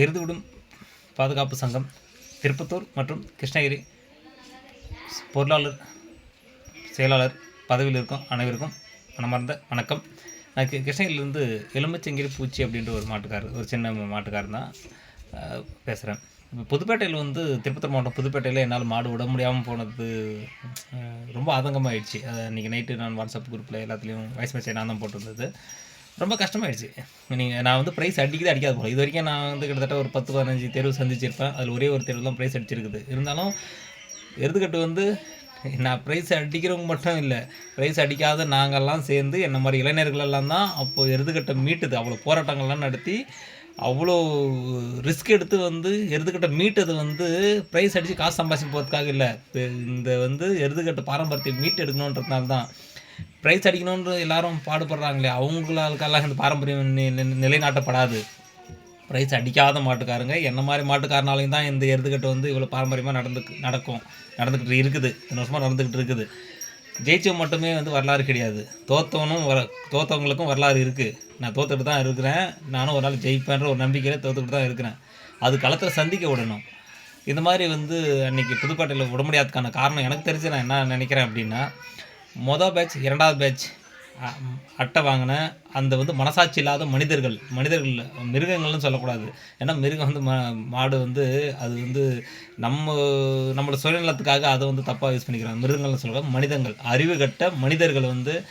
எருதுவிடும் பாதுகாப்பு சங்கம் திருப்பத்தூர் மற்றும் கிருஷ்ணகிரி பொருளாளர் செயலாளர் பதவியில் இருக்கும் அனைவருக்கும் மனமார்ந்த வணக்கம். நான் கிருஷ்ணகிரியிலேருந்து எலும்பச்சங்கிரி பூச்சி அப்படின்ற ஒரு மாட்டுக்காரர் ஒரு சின்ன மாட்டுக்காரர் தான் பேசுகிறேன் இப்போ புதுப்பேட்டையில் வந்து திருப்பத்தூர் மாவட்டம் புதுப்பேட்டையில் என்னால் மாடு விட முடியாமல் போனது ரொம்ப ஆதங்கமாகிடுச்சு இன்றைக்கி நைட்டு நான் வாட்ஸ்அப் குரூப்பில் எல்லாத்துலேயும் வாய்ஸ் மெசேஜ் நான் தான் போட்டிருந்தது. ரொம்ப கஷ்டமாயிடுச்சு. நீங்கள் நான் வந்து ப்ரைஸ் அடிக்கிறது அடிக்காது போல. இது வரைக்கும் நான் வந்து கிட்டத்தட்ட ஒரு பத்து பதினஞ்சு தேர்வு சந்திச்சிருப்பேன். அதில் ஒரே ஒரு தேர்வு தான் ப்ரைஸ் அடிச்சிருக்குது. இருந்தாலும் எருதுகட்டு வந்து நான் ப்ரைஸ் அடிக்கிறவங்க மட்டும் இல்லை. ப்ரைஸ் அடிக்காத நாங்கள்லாம் சேர்ந்து என்ன மாதிரி இளைஞர்களெல்லாம் தான் அப்போது எருதுகட்டை மீட்டுது. அவ்வளோ போராட்டங்கள்லாம் நடத்தி அவ்வளோ ரிஸ்க் எடுத்து வந்து எருதுகட்டை மீட்டது வந்து ப்ரைஸ் அடித்து காசு சம்பாதிச்சு போகிறதுக்காக இல்லை. இந்த வந்து எருதுகட்டை பாரம்பரியத்தை மீட்டு எடுக்கணுன்றதுனால தான். ப்ரைஸ் அடிக்கணுன்ற எல்லாரும் பாடுபடுறாங்களே அவங்களுக்கெல்லாம் இந்த பாரம்பரியம் நிலைநாட்டப்படாது. ப்ரைஸ் அடிக்காத மாட்டுக்காரங்க என்ன மாதிரி மாட்டுக்காரனாலையும் தான் இந்த எருதுகட்டு வந்து இவ்வளோ பாரம்பரியமாக நடந்து நடக்கும். நடந்துக்கிட்டு இருக்குது இந்த வருஷமாக நடந்துக்கிட்டு இருக்குது. ஜெயிச்சவன் மட்டுமே வந்து வரலாறு கிடையாது. தோத்தவனும் வர தோத்தவங்களுக்கும் வரலாறு இருக்குது நான் தோத்துட்டு தான் இருக்கிறேன். நானும் ஒரு நாள் ஜெயிப்பேன்ற ஒரு நம்பிக்கையில் தோத்துக்கிட்டு தான் இருக்கிறேன். அது களத்தில் சந்திக்க விடணும். இந்த மாதிரி வந்து அன்றைக்கி புதுக்கோட்டையில் விட முடியாதுக்கான காரணம் எனக்கு தெரிஞ்சு நான் என்ன நினைக்கிறேன் அப்படின்னா மொதல் பேட்ச் இரண்டாவது பேட்ச் அட்டை வாங்கின அந்த வந்து மனசாட்சி இல்லாத மனிதர்கள் மனிதர்கள் மிருகங்கள்னு சொல்லக்கூடாது. ஏன்னா மிருகம் வந்து ம மாடு வந்து அது வந்து நம்ம நம்மளோட சுயநலத்துக்காக அதை வந்து தப்பாக யூஸ் பண்ணிக்கிறாங்க. மிருகங்கள்னு சொல்லக்கூடாது மனிதங்கள். அறிவு கட்ட மனிதர்கள் வந்து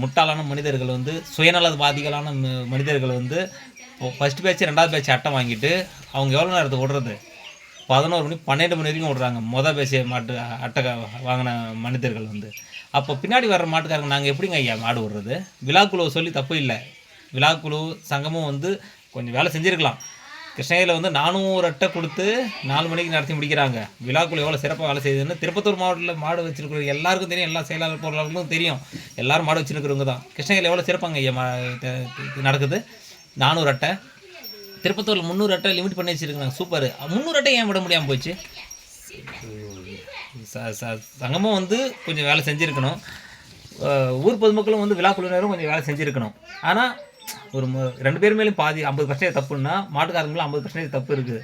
முட்டாளான மனிதர்கள் வந்து சுயநலவாதிகளான ம- மனிதர்கள் வந்து ஃபஸ்ட் பேட்ச் ரெண்டாவது பேட்ச் அட்டை வாங்கிட்டு அவங்க எவ்வளோ நேரத்துக்கு விடுறது பதினோரு மணி பன்னெண்டு மணி வரைக்கும் விட்றாங்க மொதல் பேசிய மாட்டு அட்டை வாங்கின மனிதர்கள் வந்து. அப்போ பின்னாடி வர்ற மாட்டுக்காரங்க நாங்கள் எப்படிங்க ஐயா மாடு விடுறது விழாக்குழுவை சொல்லி தப்பு இல்லை. விழாக்குழு சங்கமும் வந்து கொஞ்சம் வேலை செஞ்சுருக்கலாம். கிருஷ்ணகிரியில் வந்து நானூறு அட்டை கொடுத்து நாலு மணிக்கு நடத்தி முடிக்கிறாங்க. விழாக்குழு எவ்வளோ சிறப்பாக வேலை செய்யுதுன்னு திருப்பத்தூர் மாவட்டத்தில் மாடு வச்சிருக்கிற எல்லாருக்கும் தெரியும். எல்லா செயலாளர் பொருளாளர்களுக்கும் தெரியும். எல்லாரும் மாடு வச்சிருக்கிறவங்க தான். கிருஷ்ணகிரியில் எவ்வளோ சிறப்பாங்க ஐயா மா- நடக்குது? நானூறு அட்டை. திருப்பத்தூரில் முந்நூறு அட்டை லிமிட் பண்ணி வச்சிருக்காங்க சூப்பர். முந்நூறு அட்டை ஏன் விட முடியாமல் போச்சு சங்கமும் வந்து கொஞ்சம் வேலை செஞ்சுருக்கணும். ஊர் பொதுமக்களும் வந்து விழா குழுவினரும் கொஞ்சம் வேலை செஞ்சுருக்கணும். ஆனால் ஒரு ரெண்டு பேர் மேலேயும் பாதி ஐம்பது பர்சன்டேஜ் தப்புன்னா மாட்டுக்காரங்களும் ஐம்பது பர்சன்டேஜ் தப்பு இருக்குது.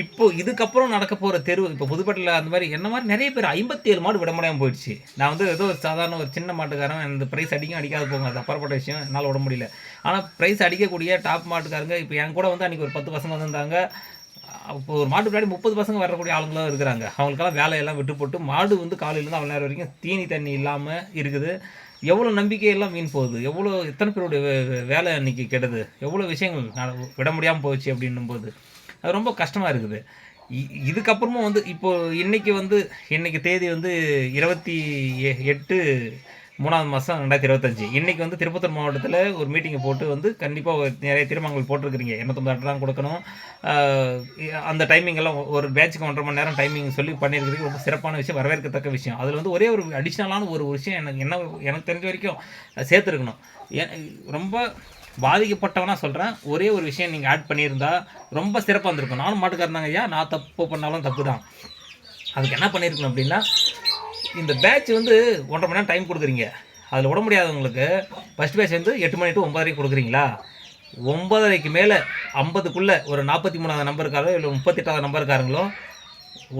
இப்போ இதுக்கப்புறம் நடக்க போகிற தெருவு இப்போ புதுப்பட்டில் அந்த மாதிரி என்ன மாதிரி நிறைய பேர் ஐம்பத்தி ஏழு மாடு விட முடியாமல் போயிடுச்சு. நான் வந்து ஏதோ ஒரு சாதாரண ஒரு சின்ன மாட்டுக்காரன் இந்த ப்ரைஸ் அடிக்கும் அடிக்காது போங்க அது அப்பாற்பட்ட விஷயம். என்னால் விட முடியல. ஆனால் ப்ரைஸ் அடிக்கக்கூடிய டாப் மாட்டுக்காரங்க இப்போ என் கூட வந்து அன்றைக்கி ஒரு பத்து பசங்க வந்திருந்தாங்க. இப்போ ஒரு மாட்டு பின்னாடி முப்பது பசங்க வரக்கூடிய ஆளுங்களும் இருக்கிறாங்க. அவங்களுக்கெல்லாம் வேலையெல்லாம் விட்டு போட்டு மாடு வந்து காலையிலேருந்து அவ்வளோ நேரம் வரைக்கும் தீனி தண்ணி இல்லாமல் இருக்குது. எவ்வளோ நம்பிக்கையெல்லாம் வீண் போகுது. எவ்வளோ எத்தனை பேருடைய வே- வேலை அன்றைக்கி கெடுது. எவ்வளோ விஷயங்கள் விட முடியாமல் போச்சு அப்படின்னும் போது அது ரொம்ப கஷ்டமாக இருக்குது. இ- இதுக்கப்புறமும் வந்து இப்போ இன்றைக்கி வந்து இன்னைக்கு தேதி வந்து இருபத்தி எ- எட்டு மூணாவது மாதம் ரெண்டாயிரத்தி இருபத்தஞ்சி. இன்றைக்கி வந்து திருப்பத்தூர் மாவட்டத்தில் ஒரு மீட்டிங்கை போட்டு வந்து கண்டிப்பாக நிறைய தீர்மானங்கள் போட்டிருக்கிறீங்க. எண்ணூற்றம்பது அட்டை தான் கொடுக்கணும். அந்த டைமிங் எல்லாம் ஒரு பேட்சுக்கு ஒன்றரை மணி நேரம் டைமிங் சொல்லி பண்ணியிருக்கிறது ரொம்ப சிறப்பான விஷயம் வரவேற்கத்தக்க விஷயம். அதில் வந்து ஒரே ஒரு அடிஷ்னலான ஒரு விஷயம் எனக்கு என்ன எனக்கு தெரிஞ்ச வரைக்கும் சேர்த்துருக்கணும். ஏன் ரொம்ப பாதிக்கப்பட்டவனா சொல்கிறேன் ஒரே ஒரு விஷயம் நீங்கள் ஆட் பண்ணியிருந்தா ரொம்ப சிறப்பாக இருந்திருக்கும் நானும் மாட்டுக்காரன் ஐயா நான் தப்பு பண்ணாலும் தப்பு தான் அதுக்கு என்ன பண்ணியிருக்கணும் அப்படின்னா இந்த பேட்ச் வந்து ஒன்றரை மணி நேரம் டைம் கொடுக்குறீங்க. அதில் விட முடியாதவங்களுக்கு ஃபஸ்ட் பேட்ச் வந்து எட்டு மணி டு ஒம்பதரைக்கு கொடுக்குறீங்களா? ஒன்பதரைக்கு மேலே ஐம்பதுக்குள்ளே ஒரு நாற்பத்தி மூணாவது நம்பருக்காரோ இல்லை முப்பத்தெட்டாவது நம்பருக்காரங்களோ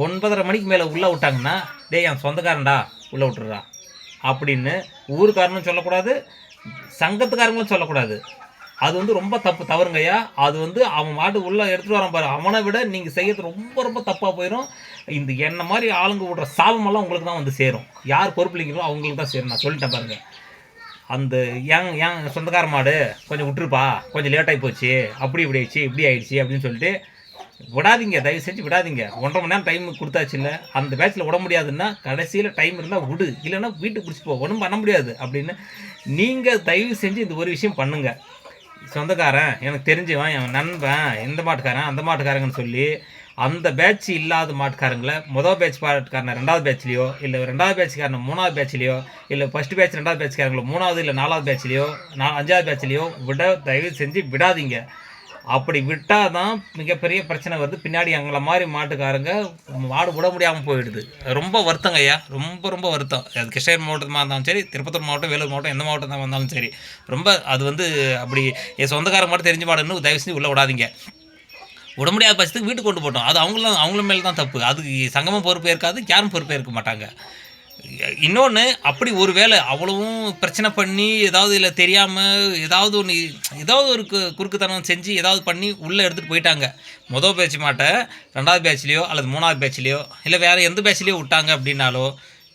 ஒன்பதரை மணிக்கு மேலே உள்ளே விட்டாங்கன்னா டேய் என் சொந்தக்காரன்டா உள்ளே விட்டுறா அப்படின்னு ஊருக்காரனும் சொல்லக்கூடாது சங்கத்துக்காரங்களும் சொல்லக்கூடாது. அது வந்து ரொம்ப தப்பு தவறுங்கய்யா அது வந்து அவன் மாடு உள்ளே எடுத்துகிட்டு வரான் பாரு. அவனை விட நீங்கள் செய்யறது ரொம்ப ரொம்ப தப்பாக போயிடும் இந்த என்ன மாதிரி ஆளுங்க விடுற சாபமெல்லாம் உங்களுக்கு தான் வந்து சேரும். யார் பொறுப்பில்லைங்களோ அவங்களுக்கு தான் சேரும். நான் சொல்லிட்டேன் பாருங்க. அந்த ஏன் ஏன் சொந்தக்கார மாடு கொஞ்சம் விட்டுருப்பா. கொஞ்சம் லேட்டாகி போச்சு. அப்படி இப்படி ஆயிடுச்சு இப்படி ஆயிடுச்சு அப்படின்னு சொல்லிட்டு விடாதீங்க. தயவு செஞ்சு விடாதீங்க. ஒன்றரை மணி நேரம் டைம் கொடுத்தாச்சு இல்லை. அந்த பேட்சில் விட முடியாதுன்னா கடைசியில் டைம் இருந்தால் விடு. இல்லைன்னா வீட்டுக்கு பிடிச்சி போ. ஒன்றும் பண்ண முடியாது அப்படின்னு நீங்கள் தயவு செஞ்சு இந்த ஒரு விஷயம் பண்ணுங்கள் சொந்தக்காரன் எனக்கு தெரிஞ்சவன் என் நண்பன் எந்த மாட்டுக்காரன் அந்த மாட்டுக்காரங்கன்னு சொல்லி அந்த பேட்ச் இல்லாத மாட்டுக்காரங்களை மொதல் பேட்ச் பாட்டுக்காரனை ரெண்டாவது பேட்ச்லேயோ இல்லை ரெண்டாவது பேட்ச்காரனை மூணாவது பேட்ச்லேயோ இல்லை ஃபஸ்ட் பேட்ச் ரெண்டாவது பேட்ச்காரங்களோ மூணாவது இல்லை நாலாவது பேட்ச்லேயோ நா அஞ்சாவது பேட்ச்லேயோ விட தயவு செஞ்சு விடாதீங்க. அப்படி விட்டால் தான் மிகப்பெரிய பிரச்சனை வருது. பின்னாடி எங்களை மாதிரி மாட்டுக்காரங்க மாடு விட முடியாமல் போயிடுது. ரொம்ப வருத்தங்க ஐயா. ரொம்ப ரொம்ப வருத்தம். அது கிருஷ்ணகிரி மாவட்டமாக இருந்தாலும் சரி திருப்பத்தூர் மாவட்டம் வேலூர் மாவட்டம் எந்த மாவட்டம் தான் வந்தாலும் சரி ரொம்ப அது வந்து அப்படி என் சொந்தக்காரங்க மட்டும் தெரிஞ்ச மாடுன்னு தயவு செஞ்சு உள்ளே விடாதீங்க. விட முடியாத பட்சத்துக்கு வீட்டுக்கு கொண்டு போட்டோம். அது அவங்களும் அவங்களும் மேலே தான் தப்பு. அதுக்கு சங்கமும் பொறுப்பே இருக்காது யாரும் பொறுப்பே இருக்க மாட்டாங்க. இன்னொன்று அப்படி ஒரு வேளை அவ்வளவும் பிரச்சனை பண்ணி ஏதாவது இதில் தெரியாமல் ஏதாவது ஒன்று ஏதாவது ஒரு கு குறுக்குத்தனம் செஞ்சு ஏதாவது பண்ணி உள்ளே எடுத்துகிட்டு போயிட்டாங்க. மொதல் பேட்ச் மாட்டை ரெண்டாவது பேட்ச்லேயோ அல்லது மூணாவது பேட்ச்லேயோ இல்லை வேறு எந்த பேட்ச்லேயோ விட்டாங்க அப்படின்னாலோ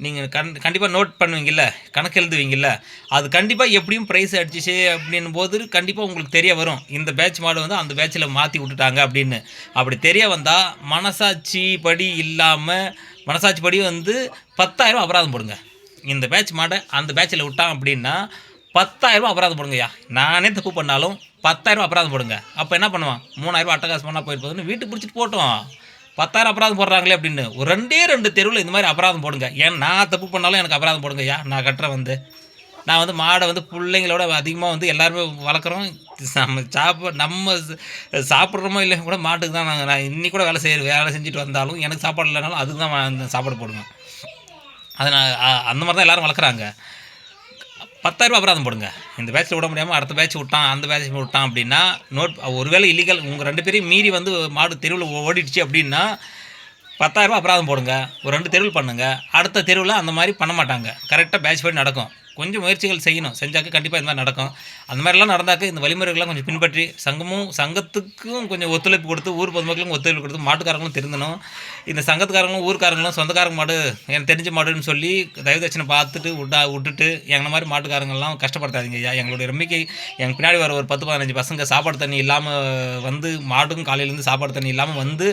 நீங்கள் கண் கண்டிப்பாக நோட் பண்ணுவீங்கள்ல கணக்கு எழுதுவீங்கல்ல அது கண்டிப்பாக எப்படியும் ப்ரைஸ் அடிச்சிச்சு அப்படின்னும் போது கண்டிப்பாக உங்களுக்கு தெரிய வரும். இந்த பேட்ச் மாடு வந்து அந்த பேட்சில் மாற்றி விட்டுட்டாங்க அப்படின்னு. அப்படி தெரிய வந்தால் மனசாட்சி படி இல்லாமல் மனசாட்சி படி வந்து பத்தாயிரம் அபராதம் போடுங்க. இந்த பேட்ச் மாட்டை அந்த பேட்சில் விட்டான் அப்படின்னா பத்தாயிரரூபா அபராதம் போடுங்கய்யா. நானே தப்பு பண்ணாலும் பத்தாயிரரூபா அபராதம் போடுங்க. அப்போ என்ன பண்ணுவான்? மூணாயிரரூபா அட்டகாசம் பண்ணால் போயிருப்பதுன்னு வீட்டுக்கு பிடிச்சிட்டு போட்டோம் பத்தாயிரம் அபராதம் போடுறாங்களே அப்படின்னு. ஒரு ரெண்டே ரெண்டு தெருவில் இந்த மாதிரி அபராதம் போடுங்க. ஏன் நான் தப்பு பண்ணாலும் எனக்கு அபராதம் போடுங்க ஐயா நான் கட்டுறேன் வந்து. நான் வந்து மாடை வந்து பிள்ளைங்களோட அதிகமாக வந்து எல்லாருமே வளர்க்குறோம். நம்ம சாப்ப நம்ம சாப்பிட்றோமோ இல்லையோ கூட மாட்டுக்கு தான் நாங்கள் நான் இன்னி கூட வேலை செய்ய வேலை செஞ்சுட்டு வந்தாலும் எனக்கு சாப்பாடு இல்லைனாலும் அதுக்கு தான் சாப்பாடு போடுவேன். அதை நான் அந்த மாதிரி தான் எல்லோரும் வளர்க்குறாங்க. பத்தாயிரரூபா அபராதம் போடுங்க. இந்த பேட்சில் விட முடியாமல் அடுத்த பேட்ச் விட்டான் அந்த பேட்ச் விட்டான் அப்படின்னா நோட் ஒருவேளை இல்லீகல் உங்கள் ரெண்டு பேரையும் மீறி வந்து மாடு தெருவில் ஓடிடுச்சு அப்படின்னா பத்தாயிரரூபா அபராதம் போடுங்க. ஒரு ரெண்டு தெருவில் பண்ணுங்கள் அடுத்த தெருவில் அந்த மாதிரி பண்ண மாட்டாங்க. கரெக்டாக பேட்ச் போய் நடக்கும். கொஞ்சம் முயற்சிகள் செய்யணும். செஞ்சாக்க கண்டிப்பாக இந்த மாதிரி நடக்கும். அந்த மாதிரிலாம் நடந்தாக்க இந்த வழிமுறைகள்லாம் கொஞ்சம் பின்பற்றி சங்கமும் சங்கத்துக்கும் கொஞ்சம் ஒத்துழைப்பு கொடுத்து ஊர் பொதுமக்களுக்கும் ஒத்துழைப்பு கொடுத்து மாட்டுக்காரங்களும் திருந்தணும். இந்த சங்கத்துக்காரங்களும் ஊர்க்காரங்களும் சொந்தக்காரங்க மாடு எனக்கு தெரிஞ்ச மாடுன்னு சொல்லி தயவு தட்சணை பார்த்துட்டு விட்டா விட்டுட்டு எங்களை மாதிரி மாட்டுக்காரங்கள்லாம் கஷ்டப்படுத்தாதீங்க ஐயா. எங்களுடைய நம்பிக்கை எங்கள் பின்னாடி வர ஒரு பத்து பதினஞ்சு பசங்க சாப்பாடு தண்ணி இல்லாமல் வந்து மாடும் காலையிலேருந்து சாப்பாடு தண்ணி இல்லாமல் வந்து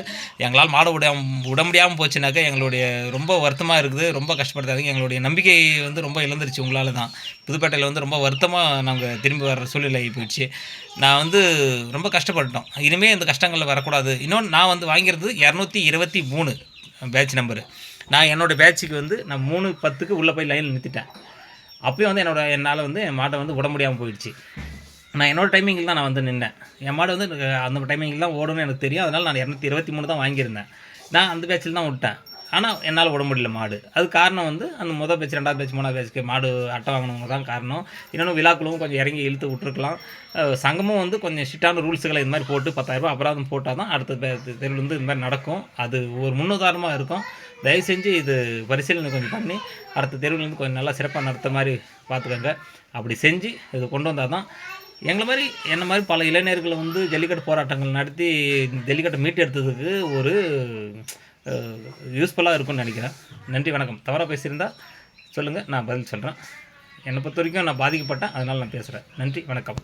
எங்களால் மாடை விட விட முடியாமல் போச்சுனாக்கா எங்களுடைய ரொம்ப வருத்தமாக இருக்குது. ரொம்ப கஷ்டப்படுத்தாதீங்க. எங்களுடைய நம்பிக்கை வந்து ரொம்ப இழந்துருச்சு உங்களால். தான். புதுப்பேட்டையில் வந்து ரொம்ப வருத்தமாக நாங்கள் திரும்பி வர்ற சூழ்நிலை போயிடுச்சு. நான் வந்து ரொம்ப கஷ்டப்பட்டோம் இனிமேல் இந்த கஷ்டங்களில் வரக்கூடாது. இன்னொன்று நான் வந்து வாங்கிறது இரநூத்தி இருபத்தி மூணு பேட்ச் நம்பரு நான் என்னோடய பேட்சுக்கு வந்து நான் மூணு பத்துக்கு உள்ளே போய் லைனில் நிறுத்திட்டேன். அப்பயும் வந்து என்னோட என்னால் வந்து என் மாட்டை வந்து விட முடியாமல் போயிடுச்சு. நான் என்னோட டைமிங்கில் தான் நான் வந்து நின்றேன் என் மாடு வந்து எனக்கு அந்த டைமிங்கில் தான் ஓடும்னு எனக்கு தெரியும். அதனால் நான் இரநூத்தி இருபத்தி மூணு தான் வாங்கியிருந்தேன். நான் அந்த பேட்சில் தான் விட்டேன். ஆனால் என்னால் விட முடியல மாடு. அது காரணம் வந்து அந்த முதல் பேச்சு ரெண்டாவது பேச்சு மூணாவது பேச்சுக்கு மாடு அட்டை வாங்கினவங்க தான் காரணம். இன்னொன்று விழாக்களும் கொஞ்சம் இறங்கி இழுத்து விட்டுருக்கலாம். சங்கமும் வந்து கொஞ்சம் ஸ்ட்ரிக்டான ரூல்ஸுகளை இந்த மாதிரி போட்டு பத்தாயிரரூபா அபராதம் போட்டால் தான் அடுத்த பே- தெருவில் வந்து இந்த மாதிரி நடக்கும். அது ஒரு முன்னுதாரணமாக இருக்கும். தயவு செஞ்சு இது பரிசீலனை கொஞ்சம் பண்ணி அடுத்த தெருவிலேருந்து கொஞ்சம் நல்லா சிறப்பாக நடத்த மாதிரி பார்த்துக்கோங்க அப்படி செஞ்சு இது கொண்டு வந்தால் தான் எங்களை மாதிரி என்ன மாதிரி பல இளைஞர்களை வந்து ஜல்லிக்கட்டு போராட்டங்கள் நடத்தி ஜல்லிக்கட்டை மீட்டு எடுத்ததுக்கு ஒரு யூஸ்ஃபுல்லாக இருக்கும்னு நினைக்கிறேன். நன்றி வணக்கம். தவறாக பேசியிருந்தா சொல்லுங்கள் நான் பதில் சொல்கிறேன் என்னை பொறுத்த வரைக்கும் நான் பாதிக்கப்பட்டேன் அதனால் நான் பேசுகிறேன் நன்றி வணக்கம்.